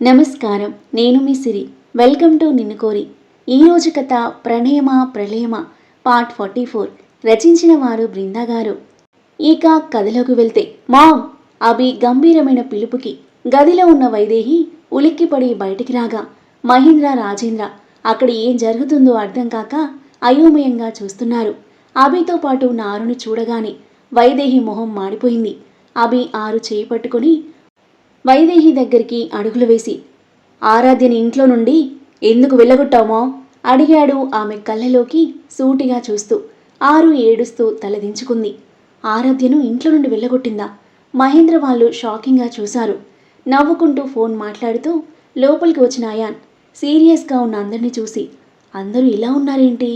నమస్కారం. నేను మీ సిరి. Welcome to నిన్ను కోరి ఈరోజు కథ ప్రణయమ ప్రళయమ? Part forty four. రచించిన వారు బృందా గారు. ఇక కథలోకి వెళ్తే మామ్ అభి గంభీరమైన పిలుపుకి గదిలో ఉన్న వైదేహి ఉలిక్కిపడి బయటికి రాగా మహేంద్ర రాజేంద్ర అక్కడ ఏం జరుగుతుందో అర్థం కాక అయోమయంగా చూస్తున్నారు. అభితో పాటు నారును చూడగానే వైదేహి మొహం మాడిపోయింది. అభి ఆరు చేయి పట్టుకుని వైదేహి దగ్గరికి అడుగులు వేసి ఆరాధ్యని ఇంట్లో నుండి ఎందుకు వెళ్ళగొట్టామో అడిగాడు ఆమె కళ్ళలోకి సూటిగా చూస్తూ. ఆరు ఏడుస్తూ తలదించుకుంది ఆరాధ్యను ఇంట్లో నుండి వెళ్ళగొట్టిందా? మహేంద్ర వాళ్ళు షాకింగ్గా చూశారు. నవ్వుకుంటూ ఫోన్ మాట్లాడుతూ లోపలికి వచ్చిన అయాన్ సీరియస్గా ఉన్న అందరినీ చూసి అందరూ ఇలా ఉన్నారేంటి?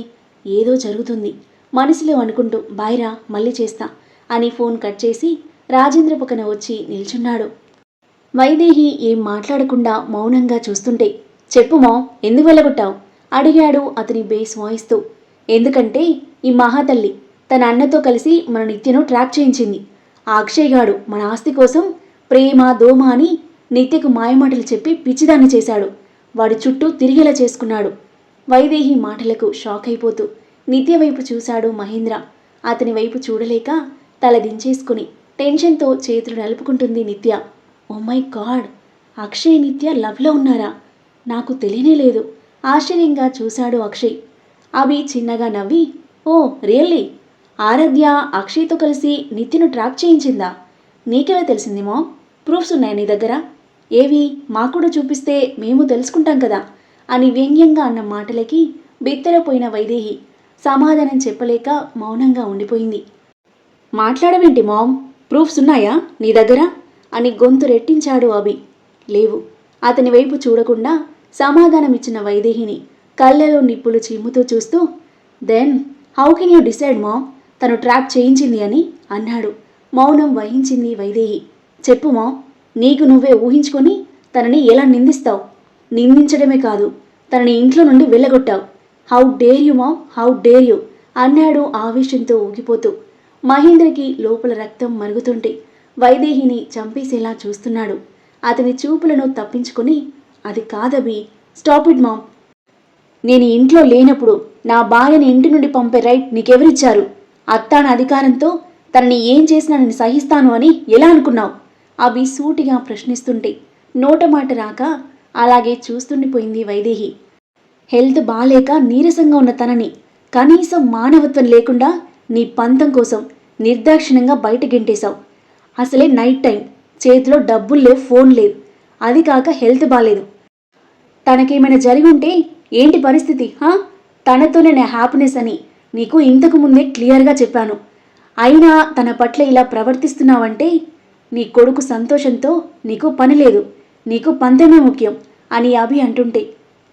ఏదో జరుగుతుంది. మనసులో అనుకుంటూ బాయ్రా మళ్ళీ చేస్తా అని ఫోన్ కట్ చేసి రాజేంద్ర పక్కన వచ్చి నిల్చున్నాడు. వైదేహి ఏం మాట్లాడకుండా మౌనంగా చూస్తుంటే చెప్పుమో ఎందుకు వెళ్ళగొట్టావు? అడిగాడు అతని బేస్ వాయిస్తూ. ఎందుకంటే ఈ మహాతల్లి తన అన్నతో కలిసి మన నిత్యను ట్రాప్ చేయించింది. ఆ అక్షయ్ గాడు మన ఆస్తి కోసం ప్రేమ దోమ అని నిత్యకు మాయమాటలు చెప్పి పిచ్చిదాన్ని చేశాడు. వాడి చుట్టూ తిరిగేలా చేసుకున్నాడు. వైదేహి మాటలకు షాక్ అయిపోతూ నిత్య వైపు చూశాడు మహేంద్ర. అతని వైపు చూడలేక తల దించేసుకుని టెన్షన్తో చేతులు నలుపుకుంటుంది నిత్య. ఓ మై గాడ్ అక్షయ్ నిత్య లవ్లో ఉన్నారా? నాకు తెలియనే లేదు. ఆశ్చర్యంగా చూశాడు అక్షయ్. అవి చిన్నగా నవ్వి ఓ రియల్లీ? ఆరాధ్య అక్షయ్తో కలిసి నిత్యను ట్రాప్ చేయించిందా? నీకెలా తెలిసింది మామ్? ప్రూఫ్స్ ఉన్నాయి నీ దగ్గర? ఏవి? మా కూడా చూపిస్తే మేము తెలుసుకుంటాం కదా? అని వ్యంగ్యంగా అన్న మాటలకి బిత్తరపోయిన వైదేహి సమాధానం చెప్పలేక మౌనంగా ఉండిపోయింది. మాట్లాడవేంటి మామ్? ప్రూఫ్స్ ఉన్నాయా నీ దగ్గర? అని గొంతు రెట్టించాడు అభి. లేవు. అతని వైపు చూడకుండా సమాధానమిచ్చిన వైదేహిని కళ్ళలో నిప్పులు చిమ్ముతూ చూస్తూ then how can you decide mom? తను ట్రాప్ చేయించింది అని అన్నాడు. మౌనం వహించింది వైదేహి. చెప్పు మామ్ నీకు నువ్వే ఊహించుకొని తనని ఎలా నిందిస్తావు? నిందించడమే కాదు తనని ఇంట్లో నుండి వెళ్ళగొట్టావు. How dare you mom? How dare you? అన్నాడు ఆవేశంతో ఊగిపోతూ. మహేంద్రకి లోపల రక్తం మరుగుతుంటే వైదేహిని చంపేసేలా చూస్తున్నాడు. అతని చూపులను తప్పించుకుని అది కాదబి స్టాప్ ఇట్ మామ్. నేను ఇంట్లో లేనప్పుడు నా భార్యని ఇంటి నుండి పంపే రైట్ నీకెవరిచ్చారు? అత్తాన అధికారంతో తనని ఏం చేసినా నేను సహిస్తాను అని ఎలా అనుకున్నావు? అవి సూటిగా ప్రశ్నిస్తుంటే నోటమాట రాక అలాగే చూస్తుండిపోయింది వైదేహి. హెల్త్ బాలేక నీరసంగా ఉన్న తనని కనీసం మానవత్వం లేకుండా నీ పంతం కోసం నిర్దాక్షిణ్యంగా బయట గెంటేశావు. అసలే నైట్ టైం చేతిలో డబ్బులు లేవు ఫోన్ లేదు అది కాక హెల్త్ బాగాలేదు తనకేమైనా జరిగి ఉంటే ఏంటి పరిస్థితి హా? తనతోనే నా హ్యాపీనెస్ అని నీకు ఇంతకు ముందే క్లియర్గా చెప్పాను. అయినా తన పట్ల ఇలా ప్రవర్తిస్తున్నావంటే నీ కొడుకు సంతోషంతో నీకు పని లేదు నీకు పంతమే ముఖ్యం అని అభి అంటుంటే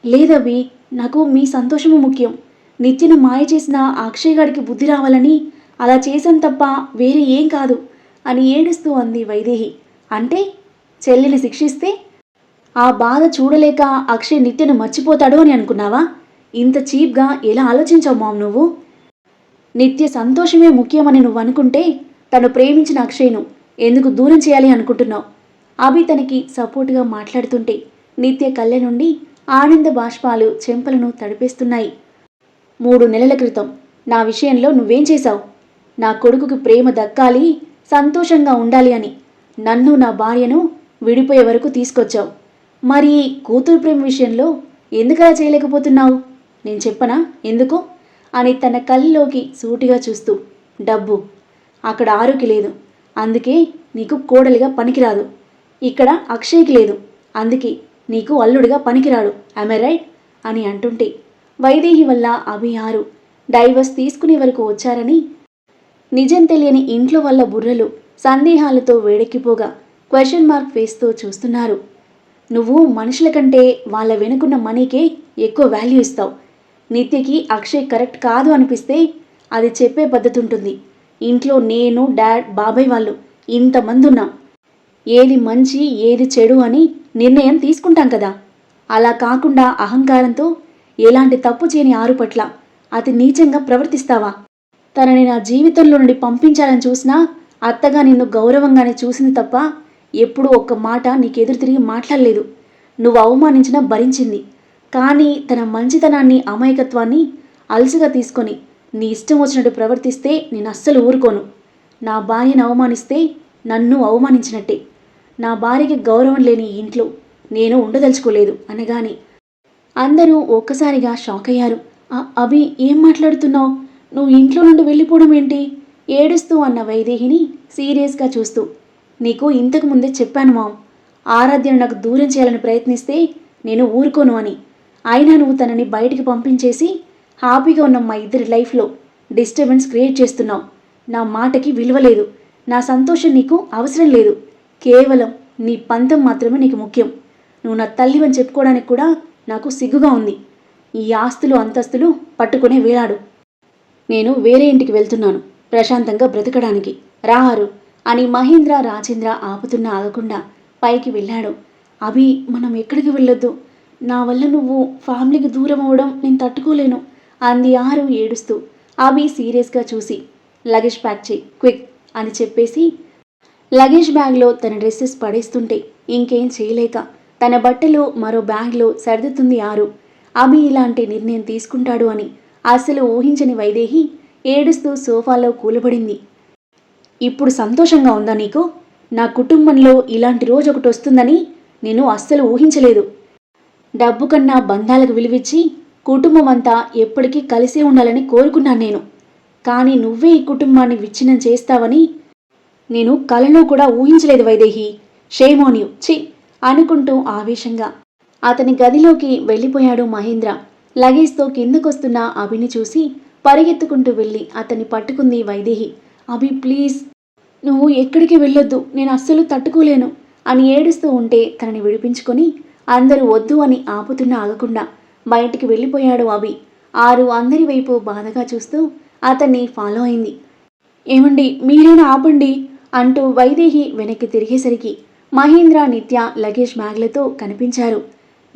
లేదభి నాకు మీ సంతోషము ముఖ్యం. నిత్యను మాయ చేసిన అక్షయ్ గారికి బుద్ధి రావాలని అలా చేశాను తప్ప వేరే ఏం కాదు. అని ఏడుస్తూ అంది వైదేహి. అంటే చెల్లిని శిక్షిస్తే ఆ బాధ చూడలేక అక్షయ్ నిత్యను మర్చిపోతాడు అని అనుకున్నావా? ఇంత చీప్గా ఎలా ఆలోచించావు మామ్ నువ్వు? నిత్య సంతోషమే ముఖ్యమని నువ్వు అనుకుంటే తను ప్రేమించిన అక్షయ్ను ఎందుకు దూరం చేయాలి అనుకుంటున్నావు? అభి తనకి సపోర్టుగా మాట్లాడుతుంటే నిత్య కళ్ళ నుండి ఆనంద బాష్పాలు చెంపలను తడిపేస్తున్నాయి. మూడు నెలల క్రితం నా విషయంలో నువ్వేం చేశావు? నా కొడుకుకి ప్రేమ దక్కాలి సంతోషంగా ఉండాలి అని. నన్ను నా భార్యను విడిపోయే వరకు తీసుకొచ్చావు. మరి కూతురు ప్రేమ విషయంలో ఎందుకలా చేయలేకపోతున్నావు? నేను చెప్పనా? ఎందుకు? అని తన కళ్ళలోకి సూటిగా చూస్తూ. డబ్బు. అక్కడ ఆరుకి లేదు. అందుకే నీకు కోడలిగా పనికిరాదు. ఇక్కడ అక్షయ్కి లేదు. అందుకే నీకు అల్లుడిగా పనికిరాడు. ఐ రైట్ అని అంటుంటే. వైదేహి వల్ల అభిహారు డైవర్స్ తీసుకునే వరకు వచ్చారని నిజం తెలియని ఇంట్లో వల్ల బుర్రలు సందేహాలతో వేడెక్కిపోగా క్వశ్చన్ మార్క్ ఫేస్తో చూస్తున్నారు. నువ్వు మనుషుల కంటే వాళ్ళ వెనుకున్న మనీకే ఎక్కువ వాల్యూ ఇస్తావు. నిత్యకి అక్షయ్ కరెక్ట్ కాదు అనిపిస్తే అది చెప్పే పద్ధతి ఉంటుంది. ఇంట్లో నేను డాడ్ బాబాయ్ వాళ్ళు ఇంతమంది ఉన్నాం ఏది మంచి ఏది చెడు అని నిర్ణయం తీసుకుంటాం కదా. అలా కాకుండా అహంకారంతో ఎలాంటి తప్పు చేయని ఆరు పట్ల అతి నీచంగా ప్రవర్తిస్తావా? తనని నా జీవితంలో నుండి పంపించాలని చూసినా అత్తగా నిన్ను గౌరవంగానే చూసింది తప్ప ఎప్పుడూ ఒక్క మాట నీకెదురు తిరిగి మాట్లాడలేదు. నువ్వు అవమానించినా భరించింది. కానీ తన మంచితనాన్ని అమాయకత్వాన్ని అలసిగా తీసుకొని నీ ఇష్టం వచ్చినట్టు ప్రవర్తిస్తే నేను అస్సలు ఊరుకోను. నా భార్యను అవమానిస్తే నన్ను అవమానించినట్టే. నా భార్యకి గౌరవం లేని ఇంట్లో నేను ఉండదలుచుకోలేదు అనగాని అందరూ ఒక్కసారిగా షాక్ అయ్యారు అవి అభి ఏం మాట్లాడుతున్నావు? నువ్వు ఇంట్లో నుండి వెళ్ళిపోవడం ఏంటి? ఏడుస్తూ అన్న వైదేహిని సీరియస్గా చూస్తూ. నీకు ఇంతకు ముందే చెప్పాను మామ్. ఆరాధ్యను నాకు దూరం చేయాలని ప్రయత్నిస్తే నేను ఊరుకోను అని. అయినా నువ్వు తనని బయటికి పంపించేసి హ్యాపీగా ఉన్న మా ఇద్దరి లైఫ్లో డిస్టర్బెన్స్ క్రియేట్ చేస్తున్నావు. నా మాటకి విలువ లేదు. నా సంతోషం నీకు అవసరం లేదు. కేవలం నీ పంతం మాత్రమే నీకు ముఖ్యం. నువ్వు నా తల్లివని చెప్పుకోవడానికి కూడా నాకు సిగ్గుగా ఉంది. ఈ ఆస్తులు అంతస్తులు పట్టుకునే వేలాడు. నేను వేరే ఇంటికి వెళ్తున్నాను. ప్రశాంతంగా బ్రతకడానికి. రారు అని మహేంద్ర రాజేంద్ర ఆపుతున్నా ఆగకుండా పైకి వెళ్ళాడు. అభి మనం ఎక్కడికి వెళ్ళొద్దు? నా వల్ల నువ్వు ఫ్యామిలీకి దూరం అవ్వడం నేను తట్టుకోలేను అంది ఆరు ఏడుస్తూ. అభి సీరియస్గా చూసి లగేజ్ ప్యాక్ చేయి క్విక్ అని చెప్పేసి లగేజ్ బ్యాగ్లో తన డ్రెస్సెస్ పడేస్తుంటే ఇంకేం చేయలేక తన బట్టలు మరో బ్యాగ్లో సర్దుతుంది ఆరు. అభి ఇలాంటి నిర్ణయం తీసుకుంటాడు అని అసలు ఊహించని వైదేహి ఏడుస్తూ సోఫాలో కూలబడింది. ఇప్పుడు సంతోషంగా ఉందా నీకు? నా కుటుంబంలో ఇలాంటి రోజు ఒకటి వస్తుందని నేను అస్సలు ఊహించలేదు. డబ్బు కన్నా బంధాలకు విలువిచ్చి కుటుంబం అంతా ఎప్పటికీ కలిసే ఉండాలని కోరుకున్నాను నేను. కానీ నువ్వే ఈ కుటుంబాన్ని విచ్ఛిన్నం చేస్తావని నేను కలలో కూడా ఊహించలేదు వైదేహి. షేమోనియు చి అనుకుంటూ ఆవేశంగా. అతని గదిలోకి వెళ్ళిపోయాడు మహేంద్ర. లగేజ్తో కిందకొస్తున్న అభిని చూసి పరిగెత్తుకుంటూ వెళ్ళి అతన్ని పట్టుకుంది వైదేహి. అభి ప్లీజ్. నువ్వు ఎక్కడికి వెళ్ళొద్దు. నేను అస్సలు తట్టుకోలేను అని ఏడుస్తూ ఉంటే తనని విడిపించుకొని అందరూ వద్దు అని ఆపుతున్న ఆగకుండా బయటికి వెళ్ళిపోయాడు అభి. ఆరు అందరి వైపు బాధగా చూస్తూ అతన్ని ఫాలో అయింది. ఏమండి మీరైనా ఆపండి అంటూ వైదేహి వెనక్కి తిరిగేసరికి మహేంద్ర నిత్య లగేజ్ బ్యాగ్లతో కనిపించారు.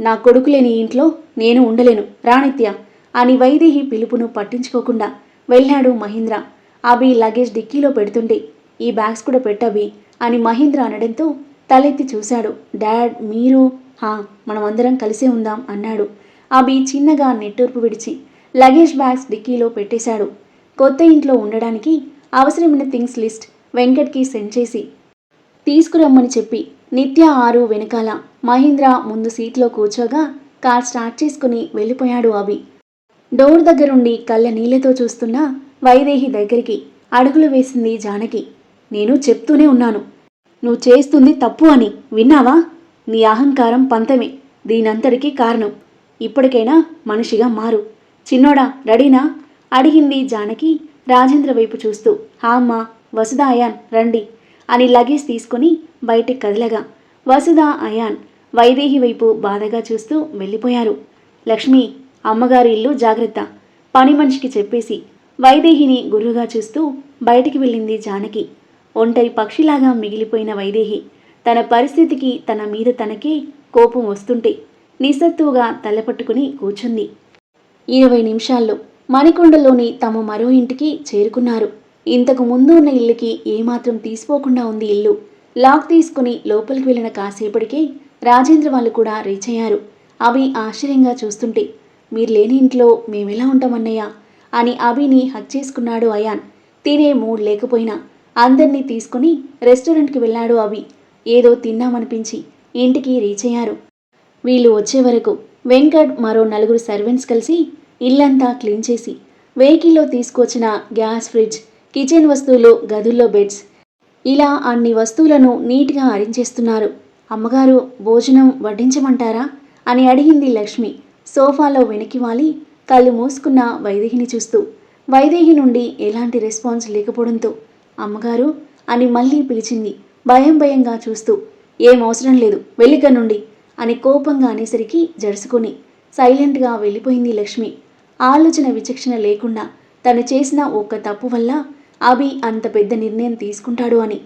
నా కొడుకు లేని ఇంట్లో నేను ఉండలేను. రాణిత్య అని వైదేహి పిలుపును పట్టించుకోకుండా వెళ్ళాడు మహీంద్ర. అభి లగేజ్ డిక్కీలో పెడుతుంటే ఈ బ్యాగ్స్ కూడా పెట్టబి అని మహీంద్ర అనడంతో తలెత్తి చూశాడు. డాడ్ మీరు? హా మనమందరం కలిసే ఉందాం అన్నాడు. అభి చిన్నగా నెట్టూర్పు విడిచి లగేజ్ బ్యాగ్స్ డిక్కీలో పెట్టేశాడు. కొత్త ఇంట్లో ఉండడానికి అవసరమైన థింగ్స్ లిస్ట్ వెంకట్కి సెండ్ చేసి తీసుకురమ్మని చెప్పి నిత్య ఆరు వెనకాల మహీంద్ర ముందు సీట్లో కూర్చోగా కార్ స్టార్ట్ చేసుకుని వెళ్ళిపోయాడు అభి. డోర్ దగ్గరుండి కళ్ళ నీళ్ళతో చూస్తున్న వైదేహి దగ్గరికి అడుగులు వేసింది జానకి. నేను చెప్తూనే ఉన్నాను. నువ్వు చేస్తుంది తప్పు అని. విన్నావా? నీ అహంకారం పంతమే. దీనంతటికీ కారణం. ఇప్పటికైనా మనిషిగా మారు. చిన్నోడా రెడీనా? అడిగింది జానకి రాజేంద్ర వైపు చూస్తూ. హామ్మా వసుదాయాన్ రండి. అని లగేజ్ తీసుకొని బయటికి కదలగా. వసుధ అయాన్ వైదేహి వైపు బాధగా చూస్తూ వెళ్ళిపోయారు. లక్ష్మి అమ్మగారి ఇల్లు జాగ్రత్త పని మనిషికి చెప్పేసి వైదేహిని గురువుగా చూస్తూ బయటికి వెళ్ళింది జానకి. ఒంటరి పక్షిలాగా మిగిలిపోయిన వైదేహి తన పరిస్థితికి తన మీద తనకే కోపం వస్తుంటే నిస్సత్తువుగా తలపట్టుకుని కూర్చుంది. ఇరవై నిమిషాల్లో మణికొండలోని తమ మరో ఇంటికి చేరుకున్నారు. ఇంతకు ముందు ఉన్న ఇల్లుకి ఏమాత్రం తీసిపోకుండా ఉంది ఇల్లు. లాక్ తీసుకుని లోపలికి వెళ్ళిన కాసేపటికే రాజేంద్ర వాళ్ళు కూడా రీచ్ అయ్యారు. అవి ఆశ్చర్యంగా చూస్తుంటే మీరు లేని ఇంట్లో మేమెలా ఉంటామన్నయ్య అని అభిని హక్ చేసుకున్నాడు అయాన్. తినే మూడ్ లేకపోయినా అందరినీ తీసుకుని రెస్టారెంట్కి వెళ్ళాడు అభి. ఏదో తిన్నామనిపించి ఇంటికి రీచ్ అయ్యారు. వీళ్ళు వచ్చే వరకు వెంకట్ మరో నలుగురు సర్వెంట్స్ కలిసి ఇల్లంతా క్లీన్ చేసి వెహికల్లో తీసుకొచ్చిన గ్యాస్ ఫ్రిడ్జ్ కిచెన్ వస్తువులు గదుల్లో బెడ్స్. ఇలా అన్ని వస్తువులను నీట్గా అరించేస్తున్నారు. అమ్మగారు భోజనం వడ్డించమంటారా? అని అడిగింది లక్ష్మి. సోఫాలో వెనక్కి వాలి కళ్ళు మూసుకున్న వైదేహిని చూస్తూ. వైదేహి నుండి ఎలాంటి రెస్పాన్స్ లేకపోవడంతో అమ్మగారు అని మళ్ళీ పిలిచింది. భయం భయంగా చూస్తూ ఏం అవసరం లేదు వెళ్ళిక నుండి అని కోపంగా అనేసరికి జరుసుకొని సైలెంట్గా వెళ్ళిపోయింది లక్ష్మి. ఆలోచన విచక్షణ లేకుండా తను చేసిన ఒక్క తప్పు వల్ల అభి అంత పెద్ద నిర్ణయం తీసుకుంటాడు అని.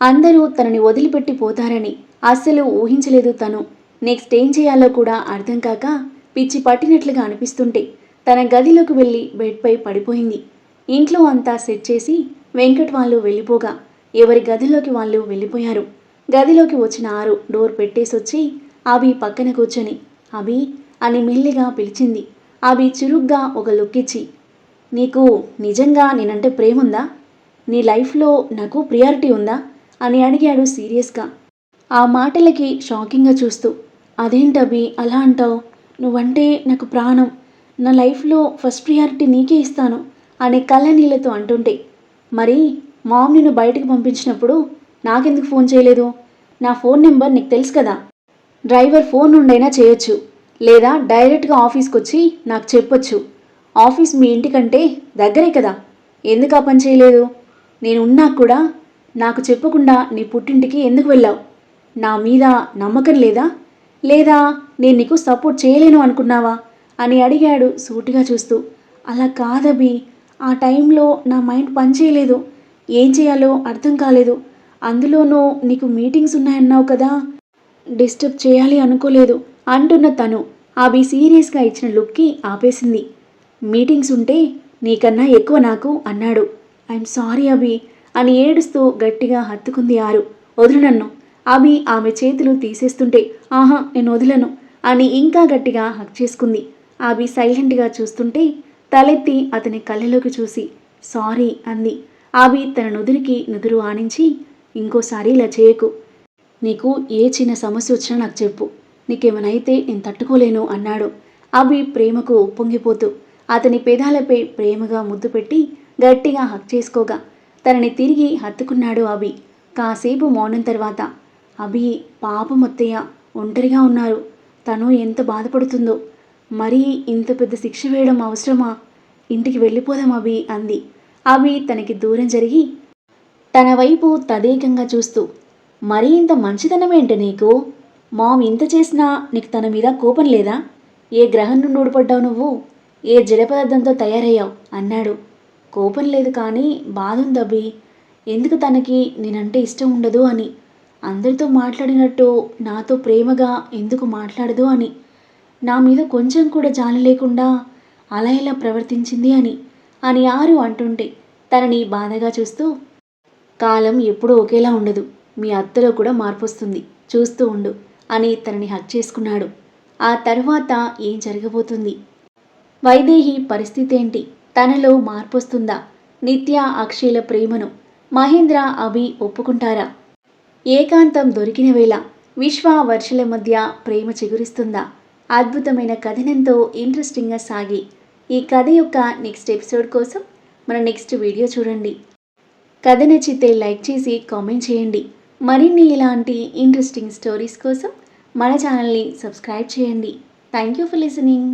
అందరూ తనని వదిలిపెట్టి పోతారని అస్సలు ఊహించలేదు తను. నెక్స్ట్ ఏం చేయాలో కూడా అర్థం కాక పిచ్చి పట్టినట్లుగా అనిపిస్తుంటే తన గదిలోకి వెళ్ళి బెడ్పై పడిపోయింది. ఇంట్లో అంతా సెట్ చేసి వెంకట్ వాళ్ళు వెళ్ళిపోగా ఎవరి గదిలోకి వాళ్ళు వెళ్ళిపోయారు. గదిలోకి వచ్చిన ఆరు డోర్ పెట్టేసొచ్చి అభి పక్కన కూర్చొని అభి అని మెల్లిగా పిలిచింది. అభి చురుగ్గా ఒక లుక్కిచ్చి నీకు నిజంగా నేనంటే ప్రేమ ఉందా నీ లైఫ్లో నాకు ప్రియారిటీ ఉందా? అని అడిగాడు సీరియస్గా. ఆ మాటలకి షాకింగ్గా చూస్తూ అదేంటవి అలా అంటావు? నువ్వంటే నాకు ప్రాణం. నా లైఫ్లో ఫస్ట్ ప్రియారిటీ నీకే ఇస్తాను అనే కళ్ళ నీళ్ళతో అంటుంటే మరి మామ్ నిన్ను బయటకు పంపించినప్పుడు నాకెందుకు ఫోన్ చేయలేదు? నా ఫోన్ నెంబర్ నీకు తెలుసు కదా. డ్రైవర్ ఫోన్ నుండైనా చేయొచ్చు. లేదా డైరెక్ట్గా ఆఫీస్కి వచ్చి నాకు చెప్పొచ్చు. ఆఫీస్ మీ ఇంటికంటే దగ్గరే కదా. ఎందుకు ఆ పని చేయలేదు? నేను ఉన్నా కూడా నాకు చెప్పకుండా నీ పుట్టింటికి ఎందుకు వెళ్ళావు? నా మీద నమ్మకం లేదా? లేదా నేను నీకు సపోర్ట్ చేయలేను అనుకున్నావా? అని అడిగాడు సూటిగా చూస్తూ. అలా కాదబి ఆ టైంలో నా మైండ్ పనిచేయలేదు ఏం చేయాలో అర్థం కాలేదు. అందులోనూ నీకు మీటింగ్స్ ఉన్నాయన్నావు కదా. డిస్టర్బ్ చేయాలి అనుకోలేదు అంటున్న తను. అవి సీరియస్గా ఇచ్చిన లుక్కి ఆపేసింది. మీటింగ్స్ ఉంటే నీకన్నా ఎక్కువ నాకు అన్నాడు. ఐఎమ్ సారీ అభి అని ఏడుస్తూ గట్టిగా హత్తుకుంది ఆరు. వదులు నన్ను. అభి ఆమె చేతులు తీసేస్తుంటే ఆహా నేను వదిలను అని ఇంకా గట్టిగా హక్ చేసుకుంది. అభి సైలెంట్గా చూస్తుంటే తలెత్తి అతని కళ్ళలోకి చూసి సారీ అంది. అభి తన నుదురికి నుదురు ఆనించి ఇంకోసారి ఇలా చేయకు. నీకు ఏ చిన్న సమస్య వచ్చినా నాకు చెప్పు. నీకేమైనా నేను తట్టుకోలేను అన్నాడు. అభి ప్రేమకు ఉప్పొంగిపోతూ అతని పెదాలపై ప్రేమగా ముద్దు పెట్టి గట్టిగా హక్ చేసుకోగా. తనని తిరిగి హత్తుకున్నాడు అభి. కాసేపు మౌనం తర్వాత అభి పాప ముత్తయ్య ఒంటరిగా ఉన్నారు. తను ఎంత బాధపడుతుందో. మరీ ఇంత పెద్ద శిక్ష వేయడం అవసరమా? ఇంటికి వెళ్ళిపోదాం అభి అంది. అభి తనకి దూరం జరిగి తన వైపు తదేకంగా చూస్తూ మరీ ఇంత మంచితనం ఏంటి నీకు? మామ్ ఇంత చేసినా నీకు తన మీద కోపం లేదా? ఏ గ్రహం నుండి ఊడిపడ్డావు నువ్వు? ఏ జడ పదార్థంతో తయారయ్యావు? అన్నాడు. కోపం లేదు కానీ బాధ ఉంది ఎందుకు తనకి నేనంటే ఇష్టం ఉండదు అని. అందరితో మాట్లాడినట్టు నాతో ప్రేమగా ఎందుకు మాట్లాడదు అని. నా మీద కొంచెం కూడా జాలి లేకుండా అలా ఇలా ప్రవర్తించింది అని అని ఆరు అంటుంటే తనని బాధగా చూస్తూ కాలం ఎప్పుడూ ఒకేలా ఉండదు. మీ అత్తలో కూడా మార్పు వస్తుంది చూస్తూ ఉండు అని తనని హక్ చేసుకున్నాడు. ఆ తర్వాత ఏం జరగబోతుంది? వైదేహి పరిస్థితి ఏంటి తనలో మార్పు వస్తుందా నిత్య అక్షయల ప్రేమను మహేంద్ర అభి ఒప్పుకుంటారా? ఏకాంతం దొరికిన వేళ విశ్వ వర్షల మధ్య ప్రేమ చిగురిస్తుందా? అద్భుతమైన కథనంతో ఇంట్రెస్టింగ్గా సాగి ఈ కథ యొక్క నెక్స్ట్ ఎపిసోడ్ కోసం మన నెక్స్ట్ వీడియో చూడండి. కథ నచ్చితే లైక్ చేసి కామెంట్ చేయండి. మరిన్ని ఇలాంటి ఇంట్రెస్టింగ్ స్టోరీస్ కోసం మన ఛానల్ని సబ్స్క్రైబ్ చేయండి. Thank you for listening.